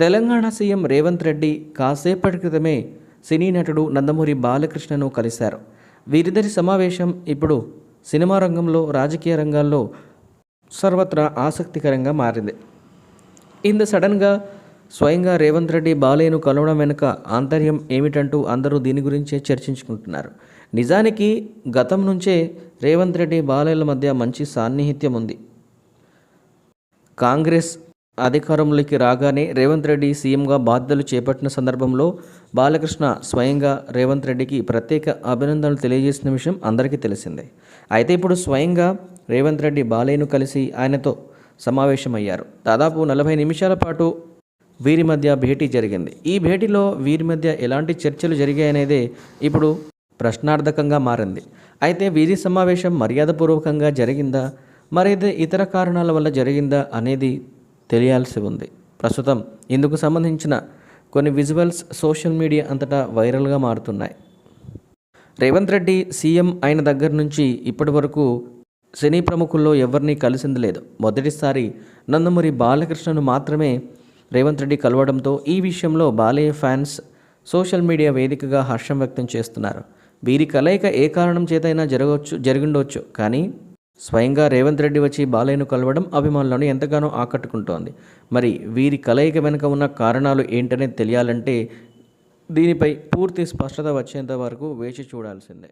Telangana CM Revanth Reddy కాసేపటి క్రితమే సినీ నటుడు నందమూరి బాలకృష్ణను కలిశారు. వీరిద్దరి సమావేశం ఇప్పుడు సినిమా రంగంలో రాజకీయ రంగాల్లో సర్వత్రా ఆసక్తికరంగా మారింది. ఇంత సడన్గా స్వయంగా రేవంత్ రెడ్డి బాలయ్యను కలవడం వెనుక ఆంతర్యం ఏమిటంటూ అందరూ దీని గురించే చర్చించుకుంటున్నారు. నిజానికి గతం నుంచే రేవంత్ రెడ్డి బాలయ్యల మధ్య మంచి సాన్నిహిత్యం ఉంది. కాంగ్రెస్ అధికారంలోకి రాగానే రేవంత్ రెడ్డి సీఎంగా బాధ్యతలు చేపట్టిన సందర్భంలో బాలకృష్ణ స్వయంగా రేవంత్ రెడ్డికి ప్రత్యేక అభినందనలు తెలియజేసిన విషయం అందరికీ తెలిసిందే. అయితే ఇప్పుడు స్వయంగా రేవంత్ రెడ్డి బాలయ్యను కలిసి ఆయనతో సమావేశమయ్యారు. దాదాపు నలభై నిమిషాల పాటు వీరి మధ్య భేటీ జరిగింది. ఈ భేటీలో వీరి మధ్య ఎలాంటి చర్చలు జరిగాయనేదే ఇప్పుడు ప్రశ్నార్థకంగా మారింది. అయితే వీరి సమావేశం మర్యాదపూర్వకంగా జరిగిందా? మరైతే ఇతర కారణాల వల్ల జరిగిందా అనేది తెలియాల్సి ఉంది. ప్రస్తుతం ఇందుకు సంబంధించిన కొన్ని విజువల్స్ సోషల్ మీడియా అంతటా వైరల్గా మారుతున్నాయి. రేవంత్ రెడ్డి సీఎం అయిన దగ్గర నుంచి ఇప్పటి వరకు సినీ ప్రముఖుల్లో ఎవరిని కలిసింది లేదు. మొదటిసారి నందమూరి బాలకృష్ణను మాత్రమే రేవంత్ రెడ్డి కలవడంతో ఈ విషయంలో బాలయ్య ఫ్యాన్స్ సోషల్ మీడియా వేదికగా హర్షం వ్యక్తం చేస్తున్నారు. వీరి కలయిక ఏ కారణం చేతైనా జరగవచ్చు జరిగిండవచ్చు కానీ స్వయంగా రేవంత్ రెడ్డి వచ్చి బాలయ్యను కలవడం అభిమానులను ఎంతగానో ఆకట్టుకుంటోంది. మరి వీరి కలయిక వెనుక ఉన్న కారణాలు ఏంటనేది తెలియాలంటే దీనిపై పూర్తి స్పష్టత వచ్చేంత వరకు వేచి చూడాల్సిందే.